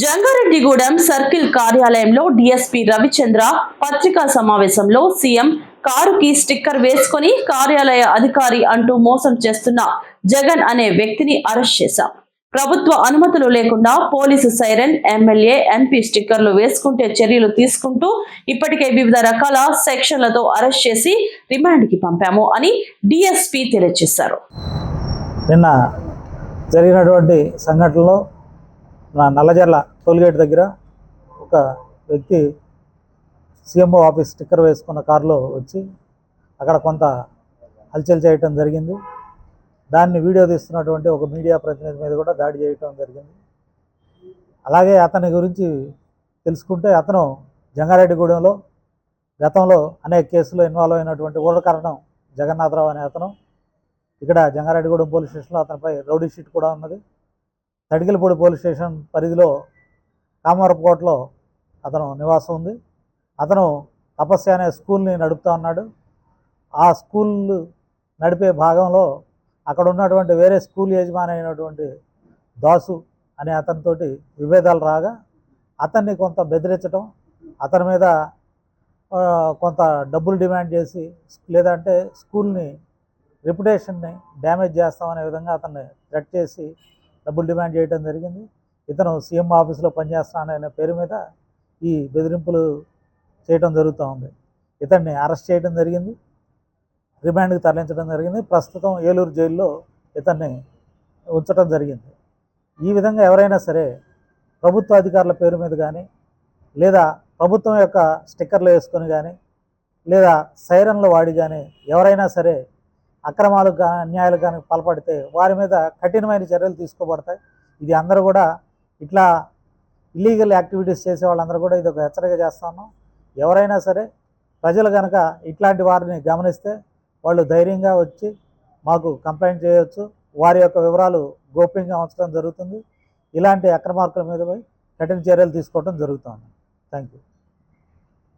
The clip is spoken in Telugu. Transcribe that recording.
జంగారెడ్డిగూడెం సర్కిల్ కార్యాలయంలో డిఎస్పీ రవిచంద్ర పత్రికా సమావేశంలో సీఎం కారుకి స్టిక్కర్ వేసుకొని కార్యాలయ అధికారి అంటూ మోసం చేస్తున్న జగన్ అనే వ్యక్తిని అరెస్ట్ చేశాం. ప్రభుత్వ అనుమతులు లేకుండా పోలీసు సైరన్ ఎమ్మెల్యే ఎంపీ స్టిక్కర్లు వేసుకుంటే చర్యలు తీసుకుంటూ ఇప్పటికే వివిధ రకాల సెక్షన్లతో అరెస్ట్ చేసి రిమాండ్కి పంపాము అని డిఎస్పీ తెలియజేశారు. నిన్న జరిగినటువంటి సంఘటనలో నల్లజర్ల టోల్గేట్ దగ్గర ఒక వ్యక్తి సీఎంఓ ఆఫీస్ స్టిక్కర్ వేసుకున్న కారులో వచ్చి అక్కడ కొంత హల్చల్ చేయటం జరిగింది. దాన్ని వీడియో తీస్తున్నటువంటి ఒక మీడియా ప్రతినిధి మీద కూడా దాడి చేయటం జరిగింది. అలాగే అతని గురించి తెలుసుకుంటే అతను జంగారెడ్డిగూడెంలో గతంలో అనేక కేసులు ఇన్వాల్వ్ అయినటువంటి ఊరకరణం జగన్నాథరావు అనే అతను. ఇక్కడ జంగారెడ్డిగూడెం పోలీస్ స్టేషన్లో అతనిపై రౌడీ షీట్ కూడా ఉన్నది. తడికిలపూడి పోలీస్ స్టేషన్ పరిధిలో కామారపుకోటలో అతను నివాసం ఉంది. అతను తపస్య అనే స్కూల్ని నడుపుతా ఉన్నాడు. ఆ స్కూల్ నడిపే భాగంలో అక్కడ ఉన్నటువంటి వేరే స్కూల్ యజమాని అయినటువంటి దాసు అనే అతనితోటి విభేదాలు రాగా అతన్ని కొంత బెదిరించడం అతని మీద కొంత డబ్బులు డిమాండ్ చేసి లేదంటే స్కూల్ని రెప్యుటేషన్ని డ్యామేజ్ చేస్తామనే విధంగా అతన్ని థ్రెట్ చేసి డబ్బులు డిమాండ్ చేయడం జరిగింది. ఇతను సీఎం ఆఫీస్లో పనిచేస్తాననే పేరు మీద ఈ బెదిరింపులు చేయడం జరుగుతూ ఉంది. ఇతన్ని అరెస్ట్ చేయడం జరిగింది. రిమాండ్కి తరలించడం జరిగింది. ప్రస్తుతం ఏలూరు జైల్లో ఇతన్ని ఉంచడం జరిగింది. ఈ విధంగా ఎవరైనా సరే ప్రభుత్వ అధికారుల పేరు మీద కానీ లేదా ప్రభుత్వం యొక్క స్టిక్కర్లు వేసుకొని కానీ లేదా సైరన్లు వాడి కానీ ఎవరైనా సరే అక్రమాలకు కానీ అన్యాయాలకు కానీ పాల్పడితే వారి మీద కఠినమైన చర్యలు తీసుకోబడతాయి. ఇది అందరూ కూడా ఇట్లా ఇల్లీగల్ యాక్టివిటీస్ చేసే వాళ్ళందరూ కూడా ఇది ఒక హెచ్చరిక చేస్తాను ఎవరైనా సరే ప్రజలు కనుక ఇట్లాంటి వారిని గమనిస్తే వాళ్ళు ధైర్యంగా వచ్చి మాకు కంప్లైంట్ చేయవచ్చు వారి యొక్క వివరాలు గోప్యంగా ఉంచడం జరుగుతుంది. ఇలాంటి అక్రమార్కుల మీద పోయి కఠిన చర్యలు తీసుకోవడం జరుగుతుంది. Thank you